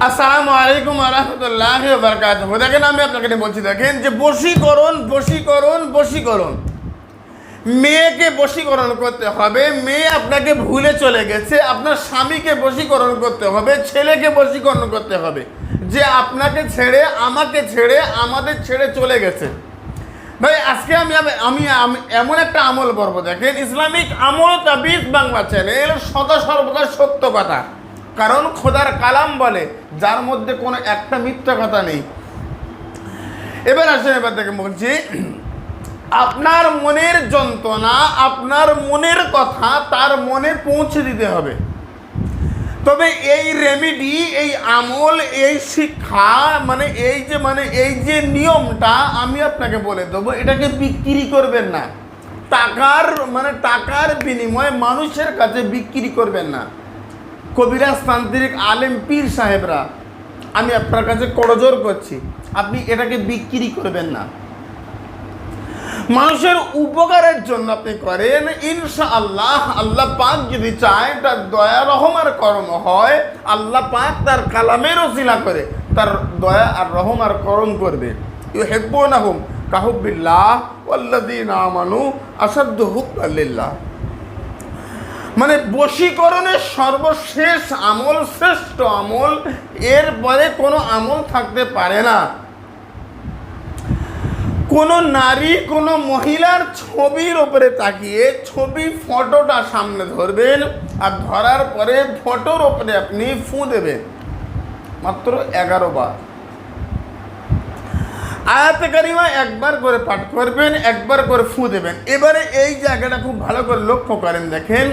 আসসালামু আলাইকুম রহমতুল্লাহ বারকাত দেখেন আমি আপনাকে বলছি, দেখেন যে বশীকরণ বশীকরণ বশীকরণ। মেয়েকে বশীকরণ করতে হবে, মেয়ে আপনাকে ভুলে চলে গেছে, আপনার স্বামীকে বশীকরণ করতে হবে, ছেলেকে বশীকরণ করতে হবে, যে আপনাকে ছেড়ে, আমাকে ছেড়ে, আমাদের ছেড়ে চলে গেছে। ভাই, আজকে আমি, আমি- এমন একটা আমল করব, দেখেন, ইসলামিক আমল তাবিজ বাংলা চ্যানেল সদা সর্বদা সত্য কথা। কারণ খোদার কালাম বলে, যার মধ্যে কোনো একটা মিথ্যা কথা নেই। এবার আসেন, এবার থেকে বলছি, আপনার মনের যন্ত্রণা, আপনার মনের কথা, তার মনে পৌঁছে দিতে হবে। তবে এই রেমেডি এই আমল, এই শিক্ষা মানে এই যে মানে এই যে নিয়মটা আমি আপনাকে বলে দেবো, এটাকে বিক্রি করবেন না। টাকার মানে টাকার বিনিময়ে মানুষের কাছে বিক্রি করবেন না। কবিরাজ তান্ত্রিক আলেম পীর সাহেবরা, আমি আপনার কাছে করজোর করছি। আপনি এটাকে বিক্রি করবেন না। মানুষের উপকারের জন্য আপনি করেন ইনশা আল্লাহ আল্লাহ পাক যদি চায়, তার দয়া রহমার করণ হয়, আল্লাহ পাক তার কালামের ওসিলা করে, তার দয়া আর রহমার করণ করবে। ইউ হেব্বো না হুম কাহুবিল্লাহ ওয়াল্লাদিন আমানু আসাদ্দ হুক আল্লিল্লাহ মানে বশীকরণের সর্বশেষ আমল, শ্রেষ্ঠ আমল, এর পরে কোনো আমল থাকতে পারে না। কোনো নারী, কোনো মহিলার ছবির ওপরে তাকিয়ে ছবি, ফটোটা সামনে ধরবেন আর ধরার পরে ফটোর ওপরে আপনি ফু দেবেন। মাত্র এগারো বার। আয়াতে কারিমা একবার করে পাঠ করবেন, একবার করে ফু দেবেন। এবারে এই জায়গাটা খুব ভালো করে লক্ষ্য করেন দেখেন।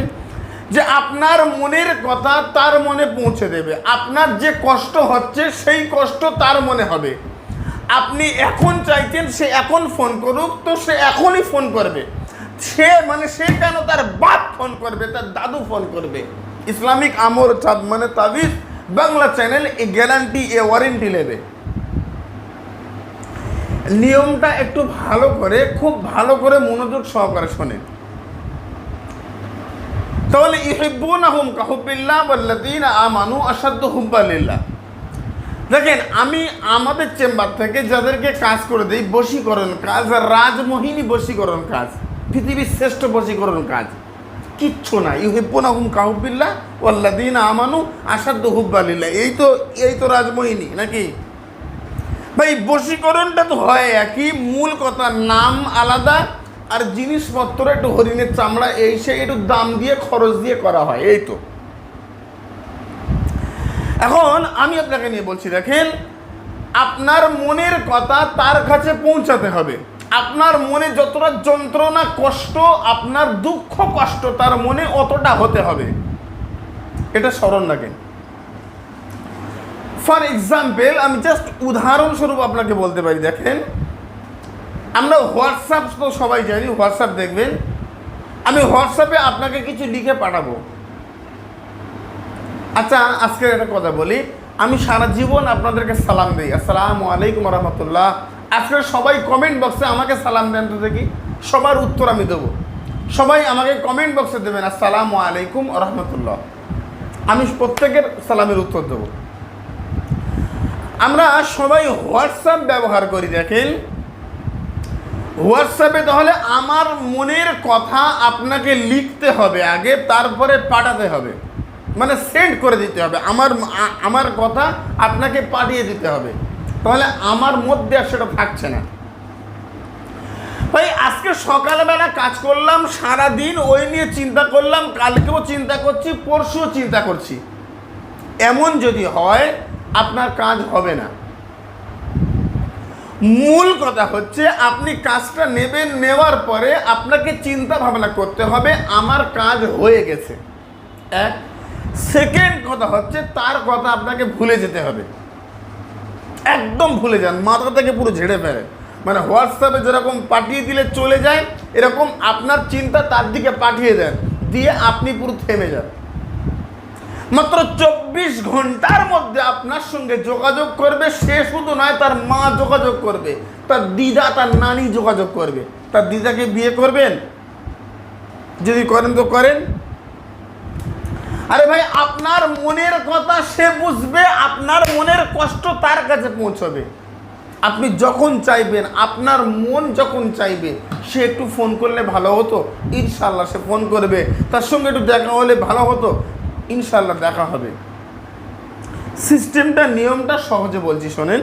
যে আপনার মনের কথা তার মনে পৌঁছে দেবে। আপনার যে কষ্ট হচ্ছে, সেই কষ্ট তার মনে হবে। আপনি এখন চাইছেন, সে এখন ফোন করুক, তো সে এখনই ফোন করবে। সে মানে সে কেন তার বাপ ফোন করবে, তার দাদু ফোন করবে? ইসলামিক আমর, চাঁদ মানে তাবিজ, বাংলা চ্যানেল এ গ্যারান্টি এ ওয়ারেন্টি নেবে। নিয়মটা একটু ভালো করে, খুব ভালো করে মনোযোগ সহকারে শোনেন। তাহলে ইহিব্বুন আহুম কাহুবিল্লাহ বল্লাদিন আমানু আসাদ্দ হুব্বালিল্লাহ দেখেন, আমি আমাদের চেম্বার থেকে যাদেরকে কাজ করে দিই, বশীকরণ কাজ, আর রাজমোহিনী বশীকরণ কাজ, পৃথিবীর শ্রেষ্ঠ বশীকরণ কাজ, কিচ্ছু না। ইউহিব্বুন আহুম কাহুবিল্লাহ ওয়াল্লাদিন আমানু আসাদ্দ হুব্বালিল্লাহ এই তো এই তো রাজমোহিনী, নাকি? ভাই, বশীকরণটা তো হয় একই, মূল কথা নাম আলাদা আর জিনিসপত্র একটু হরিণের চামড়া, এই সেই একটু দাম দিয়ে, খরচ দিয়ে করা হয়, এই তো। এখন আমি আপনাকে নিয়ে বলছি, দেখেন, আপনার মনের কথা তার কাছে পৌঁছাতে হবে। আপনার মনে যতটা যন্ত্রণা, কষ্ট, আপনার দুঃখ, কষ্ট, তার মনে অতটা হতে হবে। এটা স্মরণ রাখেন। ফর এক্সাম্পল আমি জাস্ট উদাহরণস্বরূপ আপনাকে বলতে পারি, দেখেন আমরা হোয়াটসঅ্যাপ তো সবাই জানি, হোয়াটসঅ্যাপ দেখবেন। আমি হোয়াটসঅ্যাপে আপনাকে কিছু লিখে পাঠাবো। আচ্ছা আজকের একটা কথা বলি। আমি সারা জীবন আপনাদেরকে সালাম দিই। আসসালামু আলাইকুম রহমতুল্লাহ আজকে সবাই কমেন্ট বক্সে আমাকে সালাম দেন তো দেখি। সবার উত্তর আমি দেবো। সবাই আমাকে কমেন্ট বক্সে দেবেন, আসসালামু আলাইকুম রহমতুল্লাহ আমি প্রত্যেকের সালামের উত্তর দেবো। আমরা সবাই হোয়াটসঅ্যাপ ব্যবহার করি, দেখেন। হোয়াটসঅ্যাপে তাহলে আমার মনের কথা আপনাকে লিখতে হবে আগে, তারপরে পাঠাতে হবে। মানে সেন্ড করে দিতে হবে। আমার আমার কথা আপনাকে পাঠিয়ে দিতে হবে। তাহলে আমার মধ্যে আর সেটা থাকছে না। ভাই, আজকে সকালবেলা কাজ করলাম সারা দিন ওই নিয়ে চিন্তা করলাম, কালকেও চিন্তা করছি, পরশুও চিন্তা করছি। এমন যদি হয়, আপনার কাজ হবে না। মূল কথা হচ্ছে আপনি কাজটা নেবেন, নেওয়ার পরে আপনাকে চিন্তা ভাবনা করতে হবে, আমার কাজ হয়ে গেছে। এক। সেকেন্ড কথা হচ্ছে, তার কথা আপনাকে ভুলে যেতে হবে। একদম ভুলে যান, মাথা থেকে পুরো ঝেড়ে ফেলেন। মানে হোয়াটসঅ্যাপে যেরকম পাঠিয়ে দিলে চলে যায়, এরকম আপনার চিন্তা তার দিকে পাঠিয়ে দেন, দিয়ে আপনি পুরো থেমে যান। মাত্র চব্বিশ ঘণ্টার মধ্যে আপনার সঙ্গে যোগাযোগ করবে। সে শুধু নয়, তার মা যোগাযোগ করবে, তার দিদা, তার নানি যোগাযোগ করবে। তার দিদাকে বিয়ে করবেন? যদি করেন তো করেন। আরে ভাই, আপনার মনের কথা সে বুঝবে, আপনার মনের কষ্ট তার কাছে পৌঁছবে। আপনি যখন চাইবেন, আপনার মন যখন চাইবে, সে একটু ফোন করলে ভালো হতো। ইনশাল্লাহ সে ফোন করবে। তার সঙ্গে একটু দেখা হলে ভালো হতো। ইনশাল্লাহ দেখা হবে। সিস্টেমটা, নিয়মটা সহজে বলছি, শোনেন।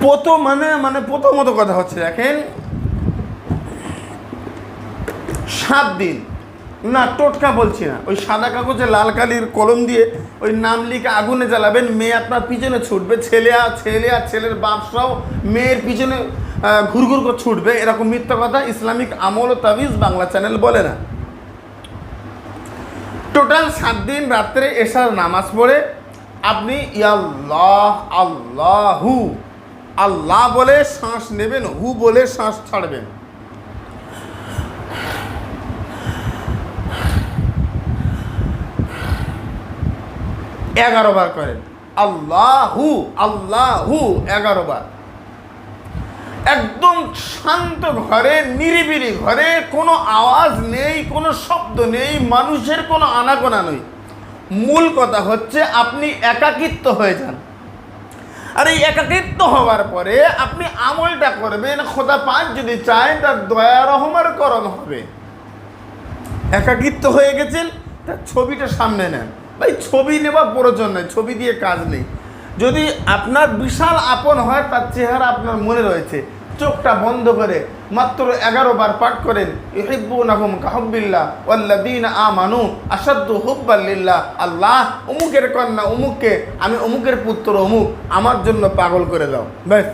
প্রথম মানে মানে প্রথমত কথা হচ্ছে, দেখেন। সাত দিন। না, টোটকা বলছি না। ওই সাদা কাগজে লাল কালির কলম দিয়ে ওই নাম লিখে আগুনে জ্বালাবেন, মেয়ে আপনার পিছনে ছুটবে, ছেলে আর ছেলে আর ছেলের বাপসাও মেয়ের পিছনে ঘুরঘুর করে ছুটবে। এরকম মিথ্যা কথা ইসলামিক আমল ও তাবিজ বাংলা চ্যানেল বলে না। টোটাল সাত দিন রাত্রে এসার নামাজ পড়ে। আপনি ইয়াল্লাহ, আল্লাহু, আল্লাহ বলে শ্বাস নেবেন, হু বলে শ্বাস ছাড়বেন। এগারো বার করেন। আল্লাহু আল্লাহু, এগারো বার। একদম শান্ত ঘরে, নিরিবিলি ঘরে, কোনো আওয়াজ নেই, কোনো শব্দ নেই, মানুষের কোনো আনাগোনা নেই। মূল কথা হচ্ছে আপনি একাকিত্ব হয়ে যান। আর এই একাকিত্ব হওয়ার পরে আপনি আমলটা করবেন, খোদা পাঁচ যদি চায় তার দয়া রহমার করণ হবে। একাকিত্ব হয়ে গেছেন, তার ছবিটা সামনে নেন। ভাই, ছবি নেওয়া প্রয়োজন নেই ছবি দিয়ে কাজ নেই। যদি আপনার বিশাল আপন হয়, তার চেহারা আপনার মনে রয়েছে। চোখটা বন্ধ করে মাত্র এগারো বার পাঠ করেন ইহিব্বুনাহুম কাহব্বিল্লাহ ওয়াল্লাযীনা আমানু আশাদ্দু হুব্বাল্লিল্লাহ আল্লাহ, অমুকের কন্যা অমুককে, আমি অমুকের পুত্র অমুক, আমার জন্য পাগল করে দাও। ব্যাস,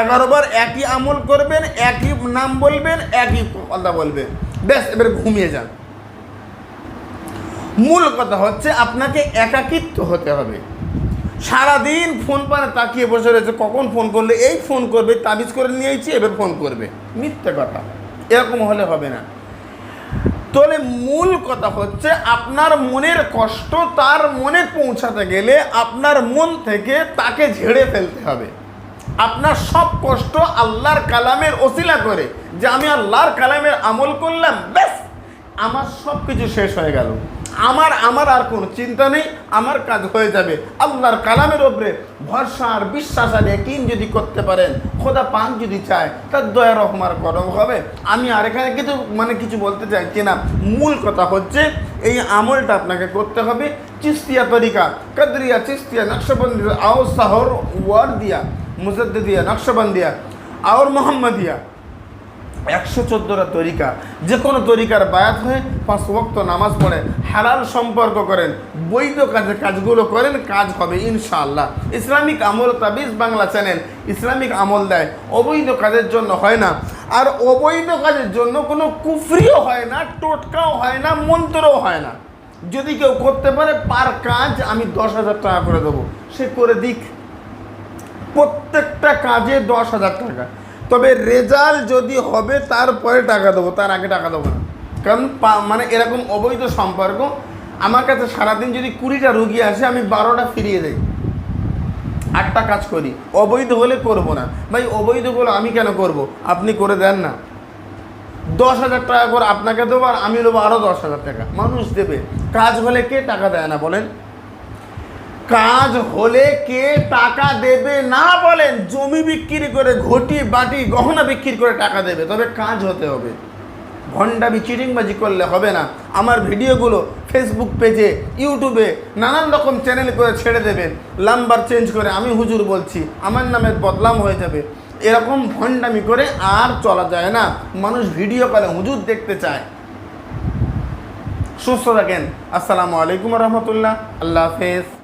এগারো বার একই আমল করবেন, একই নাম বলবেন, একই কথা বলবেন। ব্যাস, এবার ঘুমিয়ে যান। মূল কথা হচ্ছে, আপনাকে একাকিত্ব হতে হবে। সারাদিন ফোন পানে তাকিয়ে বসে রয়েছে, কখন ফোন করলে? এই ফোন করবে, তাবিজ করে নিয়েছি এবার ফোন করবে। মিথ্যে কথা। এরকম হলে হবে না। তাহলে মূল কথা হচ্ছে, আপনার মনের কষ্ট তার মনে পৌঁছাতে গেলে আপনার মন থেকে তাকে ঝেড়ে ফেলতে হবে। আপনার সব কষ্ট আল্লাহর কালামের ওসিলা করে যে, আমি আল্লাহর কালামের আমল করলাম, ব্যাস, আমার সব কিছু শেষ হয়ে গেল। আমার আমার আর কোনো চিন্তা নেই, আমার কাজ হয়ে যাবে। আল্লাহর কালামের ওপরে ভরসা আর বিশ্বাস আর একিন যদি করতে পারেন, খোদা পান যদি চায়, তার দয়া রহমার গরম হবে। আমি আর এখানে কিছু মানে কিছু বলতে চাইছি না? মূল কথা হচ্ছে, এই আমলটা আপনাকে করতে হবে চিস্তিয়া তরিকা। কাদরিয়া, চিস্তিয়া নকশবন্দি আও সাহর ওয়ার দিয়া মুজদ্দিয়া নকশবন্দিয়া আর মোহাম্মদিয়া। একশো চোদ্দোটা তরিকা। যে কোনো তরিকার বায়াত হয়ে পাঁচ ভক্ত নামাজ পড়ে, হালাল সম্পর্ক করেন, বৈধ কাজে কাজগুলো করেন, কাজ হবে ইনশাআল্লাহ। ইসলামিক আমল তাবিজ বাংলা চ্যানেল ইসলামিক আমল দেয়, অবৈধ কাজের জন্য হয় না। আর অবৈধ কাজের জন্য কোনো কুফরিও হয় না, টোটকাও হয় না, মন্ত্রও হয় না। যদি কেউ করতে পারে, পার কাজ আমি দশ হাজার টাকা করে দেবো। সে করে দিক। প্রত্যেকটা কাজে দশ হাজার টাকা। তবে রেজাল্ট যদি হবে, তারপরে টাকা দেবো, তার আগে টাকা দেবো না। কারণ মানে এরকম অবৈধ সম্পর্ক, আমার কাছে সারাদিন যদি কুড়িটা রুগী আসে, আমি বারোটা ফিরিয়ে দেই। আটটা কাজ করি। অবৈধ হলে করব না। ভাই অবৈধগুলো আমি কেন করব? আপনি করে দেন না। দশ হাজার টাকা করে আপনাকে দেবো আর আমি দেবো আরও দশ হাজার টাকা। মানুষ দেবে। কাজ হলে কে টাকা দেয় না বলেন? কাজ হলে কে টাকা দেবে না বলেন? জমি বিক্রি করে, ঘটি, বাটি, গহনা বিক্রি করে টাকা দেবে। তবে কাজ হতে হবে। ভণ্ডাবি চিটিংবাজি করলে হবে না। আমার ভিডিওগুলো ফেসবুক পেজে ইউটিউবে নানান রকম চ্যানেল করে ছেড়ে দেবেন। নাম্বার চেঞ্জ করে আমি হুজুর বলছি, আমার নামে বদলাম হয়ে যাবে। এরকম ভণ্ডামি করে আর চলা যায় না। মানুষ ভিডিও কলে হুজুর দেখতে চায়। সুস্থ থাকেন। আসসালামু আলাইকুম রহমতুল্লাহ। আল্লাহ হাফেজ।